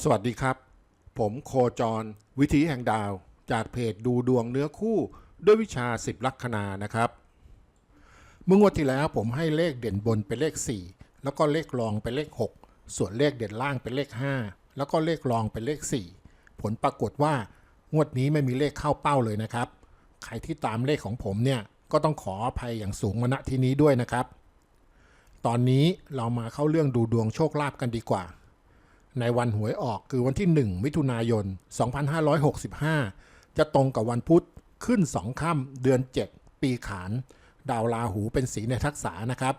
สวัสดีครับ ผมโคจร วิธีแห่งดาว จากเพจดูดวงเนื้อคู่ด้วยวิชา 10 ลัคนานะครับ เมื่องวดที่แล้วผมให้เลขเด่นบนเป็นเลข 4 แล้วก็เลขรองเป็นเลข 6 ส่วนเลขเด่นล่างเป็นเลข 5 แล้วก็เลขรองเป็นเลข 4 ผลปรากฏว่างวดนี้ไม่มีเลขเข้าเป้าเลยนะครับ ใครที่ตามเลขของผมเนี่ยก็ต้องขออภัยอย่างสูงมาณที่นี้ด้วยนะครับ ตอนนี้เรามาเข้าเรื่องดูดวงโชคลาภกันดีกว่า ในวันหวยออกคือวันที่ 1 มิถุนายน 2565 จะตรงกับวันพุธขึ้น 2 ค่ำเดือน 7 ปีขาน ดาวราหูเป็นสีในทักษะนะครับ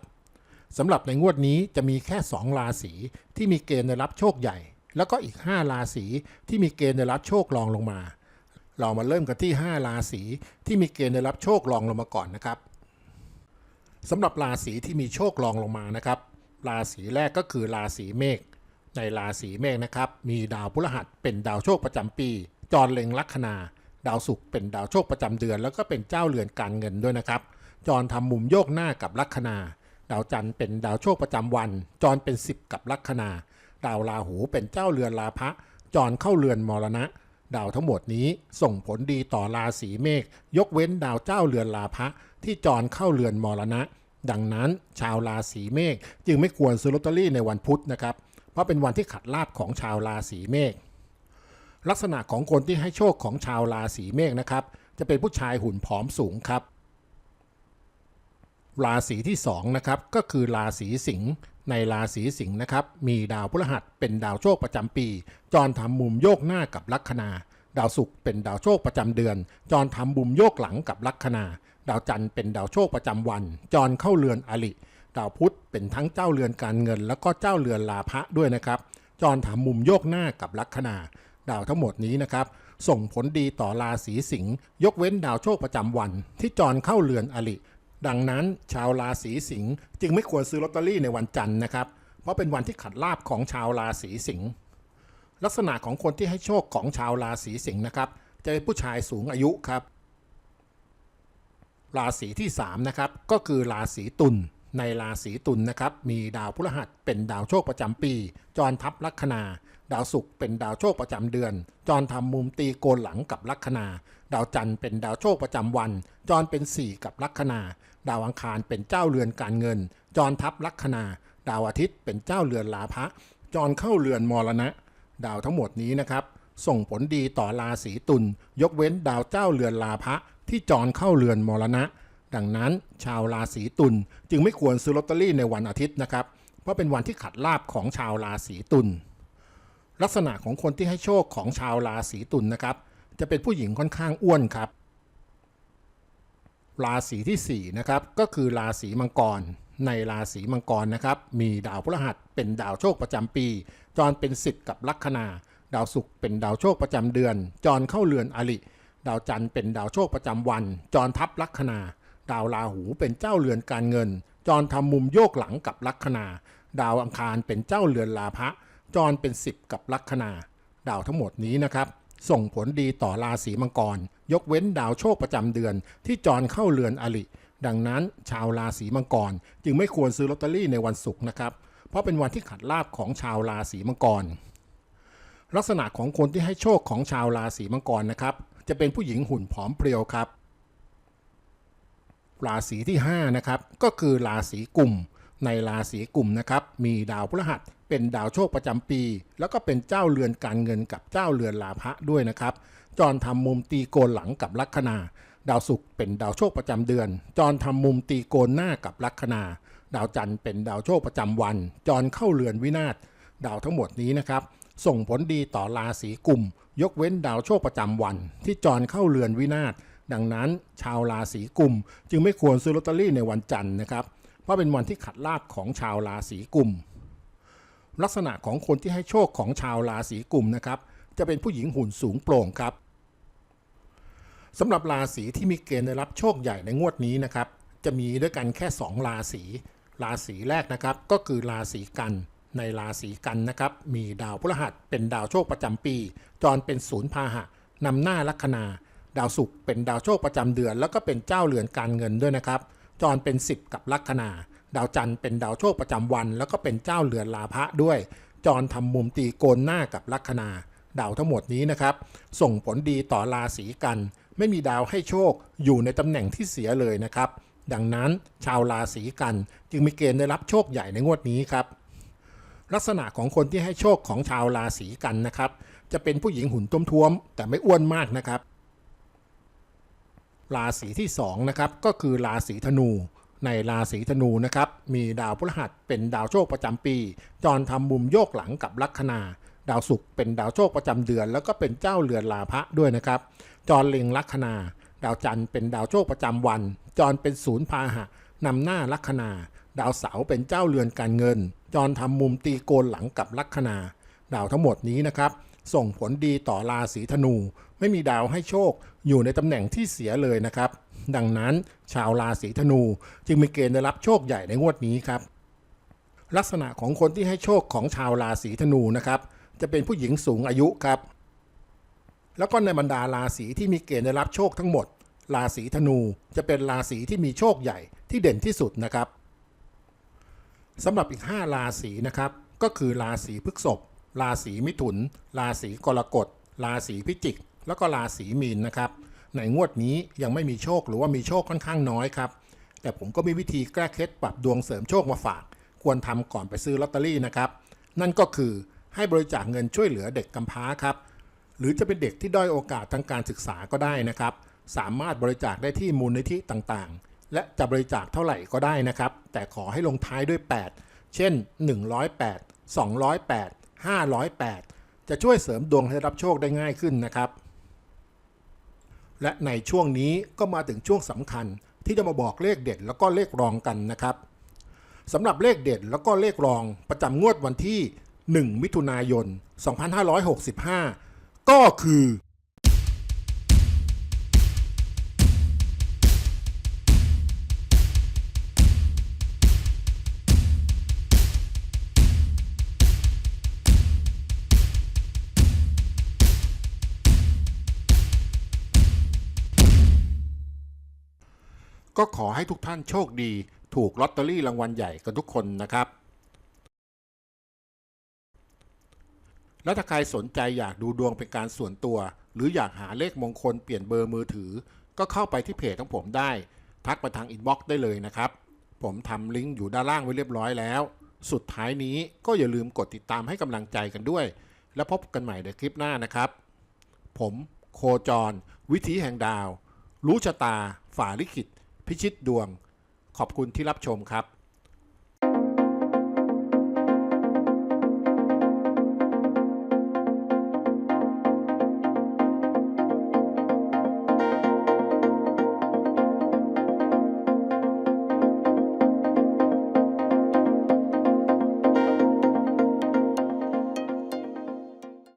สำหรับในงวดนี้จะมีแค่ 2 ราศีที่มีเกณฑ์ได้รับโชคใหญ่ แล้วก็อีก 5 ราศีที่มีเกณฑ์ได้รับโชครองลงมา เรามาเริ่มกันที่ 5 ราศีที่มีเกณฑ์ได้รับโชครองลงมาก่อนนะครับสำหรับราศีที่มีโชครองลงมานะครับ ราศีแรกก็คือราศีเมษ ในราศีเมษนะครับ มีดาวพฤหัสเป็นดาวโชคประจำปี จรเล็งลัคนา ดาวศุกร์เป็นดาวโชคประจำเดือน แล้วก็เป็นเจ้าเรือนการเงินด้วยนะครับ จรทำมุมโยกหน้ากับลัคนา ดาวจันทร์เป็นดาวโชคประจำวัน จรเป็น10กับลัคนา ดาวราหูเป็นเจ้าเรือนลาภะจรเข้าเรือนมรณะ ดาวทั้งหมดนี้ส่งผลดีต่อราศีเมษยกเว้นดาวเจ้าเรือนลาภะที่จรเข้าเรือนมรณะ ดังนั้นชาวราศีเมษจึงไม่ควรซื้อลอตเตอรี่ในวันพุธนะครับ เพราะเป็นวันที่ขัดลาบของชาวราศีเมษลักษณะของคนที่ให้โชคของชาวราศีเมษนะครับ จะเป็นผู้ชายหุ่นผอมสูงครับ ราศีที่2นะครับก็คือราศีสิงห์ในราศีสิงห์นะครับ มีดาวพฤหัสเป็นดาวโชคประจำปี จรทำมุมโยกหน้ากับลัคนา ดาวศุกร์เป็นดาวโชคประจำเดือน จรทำมุมโยกหลังกับลัคนา ดาวจันทร์เป็นดาวโชคประจำวัน จรเข้าเรือนอลิดาวพุธ เป็นทั้งเจ้าเรือนการเงิน แล้วก็เจ้าเรือนลาภะด้วยนะครับ จรทำมุมโยกหน้ากับลัคนาดาวทั้งหมดนี้นะครับ ส่งผลดีต่อราศีสิงห์ยกเว้นดาวโชคประจำวัน ที่จรเข้าเรือนอลิดังนั้นชาวราศีสิงห์จึงไม่ควรซื้อลอตเตอรี่ในวันจันทร์นะครับ เพราะเป็นวันที่ขัดลาบของชาวราศีสิงห์ลักษณะของคนที่ให้โชคของชาวราศีสิงห์นะครับ จะเป็นผู้ชายสูงอายุครับ ราศีที่3นะครับก็คือราศีตุล ในราศีตุลนะครับ มีดาวพฤหัสเป็นดาวโชคประจำปี จรทับลัคนา ดาวศุกร์เป็นดาวโชคประจำเดือน จรทำมุมตีโกนหลังกับลัคนา ดาวจันทร์เป็นดาวโชคประจำวัน จรเป็น 4 กับลัคนา ดาวอังคารเป็นเจ้าเรือนการเงิน จรทับลัคนา ดาวอาทิตย์เป็นเจ้าเรือนลาภะจรเข้าเรือนมรณะ ดาวทั้งหมดนี้นะครับส่งผลดีต่อราศีตุลยกเว้นดาวเจ้าเรือนลาภะที่จรเข้าเรือนมรณะ ดังนั้นชาวราศีตุลจึงไม่ควรซื้อลอตเตอรี่ในวันอาทิตย์นะครับ เพราะเป็นวันที่ขัดลาบของชาวราศีตุลลักษณะของคนที่ให้โชคของชาวราศีตุลนะครับ จะเป็นผู้หญิงค่อนข้างอ้วนครับ ราศีที่4นะครับก็คือราศีมังกร ในราศีมังกรนะครับ มีดาวพฤหัสเป็นดาวโชคประจำปี จรเป็นสิทธิ์กับลัคนาดาวศุกร์เป็นดาวโชคประจำเดือน จรเข้าเรือนอลิดาวจันทร์เป็นดาวโชคประจำวัน จรทับลัคนา ดาวราหูเป็นเจ้าเรือนการเงิน จรทำมุมโยกหลังกับลัคนา ดาวอังคารเป็นเจ้าเรือนลาภะจรเป็นสิบกับลัคนา ดาวทั้งหมดนี้นะครับ ส่งผลดีต่อราศีมังกร ยกเว้นดาวโชคประจำเดือน ที่จรเข้าเรือนอลิดังนั้นชาวราศีมังกร จึงไม่ควรซื้อลอตเตอรี่ในวันศุกร์นะครับ เพราะเป็นวันที่ขัดลาบของชาวราศีมังกร ลักษณะของคนที่ให้โชคของชาวราศีมังกรนะครับ จะเป็นผู้หญิงหุ่นผอมเพรียวครับ ราศีที่5นะครับก็คือราศีกุมในราศีกุมนะครับมีดาวพฤหัสเป็นดาวโชคประจำปี แล้วก็เป็นเจ้าเรือนการเงินกับเจ้าเรือนลาภะด้วยนะครับจรทำมุมตีโกนหลังกับลัคนา ดาวศุกร์เป็นดาวโชคประจำเดือน จรทำมุมตีโกนหน้ากับลัคนา ดาวจันทร์เป็นดาวโชคประจำวัน จรเข้าเรือนวินาศดาวทั้งหมดนี้นะครับส่งผลดีต่อราศีกุมยกเว้นดาวโชคประจำวัน ที่จรเข้าเรือนวินาศ ดังนั้นชาวราศีกุม จึงไม่ควรซื้อลอตเตอรี่ในวันจันทร์นะครับ เพราะเป็นวันที่ขัดลาบของชาวราศีกุม ลักษณะของคนที่ให้โชคของชาวราศีกุมนะครับ จะเป็นผู้หญิงหุ่นสูงโปร่งครับสำหรับราศีที่มีเกณฑ์ได้รับโชคใหญ่ในงวดนี้นะครับ จะมีด้วยกันแค่ 2 ราศี ราศีแรกนะครับ ก็คือราศีกันในราศีกันนะครับ มีดาวพฤหัสเป็นดาวโชคประจำปี จรเป็นศูนย์พาหะนำหน้าลัคนา ดาวศุกร์เป็นดาวโชคประจำเดือน แล้วก็เป็นเจ้าเรือนการเงินด้วยนะครับ จรเป็น 10 กับลัคนา ดาวจันทร์เป็นดาวโชคประจำวัน แล้วก็เป็นเจ้าเรือนลาภะด้วย จรทำมุมตีโกนหน้ากับลัคนา ดาวทั้งหมดนี้นะครับ ส่งผลดีต่อราศีกัน ไม่มีดาวให้โชคอยู่ในตำแหน่งที่เสียเลยนะครับ ดังนั้นชาวราศีกันจึงมีเกณฑ์ได้รับโชคใหญ่ในงวดนี้ครับลักษณะของคนที่ให้โชคของชาวราศีกันนะครับ จะเป็นผู้หญิงหุ่นท้วมๆแต่ไม่อ้วนมากนะครับ ราศีที่2นะครับก็คือราศีธนู ในราศีธนูนะครับมีดาวพฤหัสเป็นดาวโชคประจำปี จรทำมุมโยกหลังกับลัคนาดาวศุกร์เป็นดาวโชคประจำเดือน แล้วก็เป็นเจ้าเรือนลาภะด้วยนะครับ จรเล็งลัคนา ดาวจันทร์เป็นดาวโชคประจำวัน จรเป็นศูนย์พาหะนำหน้าลัคนา ดาวเสาร์เป็นเจ้าเรือนการเงิน จรทำมุมตีโกนหลังกับลัคนา ดาวทั้งหมดนี้นะครับ ส่งผลดีต่อราศีธนู ไม่มีดาวให้โชค อยู่ในตำแหน่งที่เสียเลยนะครับ ดังนั้นชาวราศีธนูจึงมีเกณฑ์ได้รับโชคใหญ่ในงวดนี้ครับ ลักษณะของคนที่ให้โชคของชาวราศีธนูนะครับ จะเป็นผู้หญิงสูงอายุครับ แล้วก็ในบรรดาราศีที่มีเกณฑ์ได้รับโชคทั้งหมด ราศีธนูจะเป็นราศีที่มีโชคใหญ่ที่เด่นที่สุดนะครับสำหรับอีก 5 ราศีนะครับ ก็คือราศีพฤษภราศีมิถุน ราศีกรกฎ ราศีพิจิก แล้วก็ราศีมีนนะครับ ในงวดนี้ยังไม่มีโชคหรือว่ามีโชคค่อนข้างน้อยครับ แต่ผมก็มีวิธีแก้เคล็ดปรับดวงเสริมโชคมาฝาก ควรทำก่อนไปซื้อลอตเตอรี่นะครับ นั่นก็คือให้บริจาคเงินช่วยเหลือเด็กกำพร้าครับ หรือจะเป็นเด็กที่ด้อยโอกาสทางการศึกษาก็ได้นะครับ สามารถบริจาคได้ที่มูลนิธิต่างๆ และจะบริจาคเท่าไหร่ก็ได้นะครับ แต่ขอให้ลงท้ายด้วย 8 เช่น 108 208 508 จะช่วยเสริมดวงให้รับโชคได้ง่ายขึ้นนะครับ และในช่วงนี้ก็มาถึงช่วงสำคัญที่จะมาบอกเลขเด็ดแล้วก็เลขรองกันนะครับสำหรับเลขเด็ดแล้วก็เลขรองประจำงวดวันที่ 1 มิถุนายน 2565 ก็คือ ก็ขอให้ทุกท่านโชคดี ถูกลอตเตอรี่รางวัลใหญ่กันทุกคนนะครับ แล้วถ้าใครสนใจอยากดูดวงเป็นการส่วนตัว หรืออยากหาเลขมงคลเปลี่ยนเบอร์มือถือ ก็เข้าไปที่เพจของผมได้ ทักมาทางอินบ็อกซ์ได้เลยนะครับ ผมทำลิงก์อยู่ด้านล่างไว้เรียบร้อยแล้ว สุดท้ายนี้ก็อย่าลืมกดติดตามให้กำลังใจกันด้วย แล้วพบกันใหม่ในคลิปหน้านะครับ ผมโคจร วิถีแห่งดาว รู้ชะตา ฝ่าลิขิต พิชิตดวง ขอบคุณที่รับชมครับ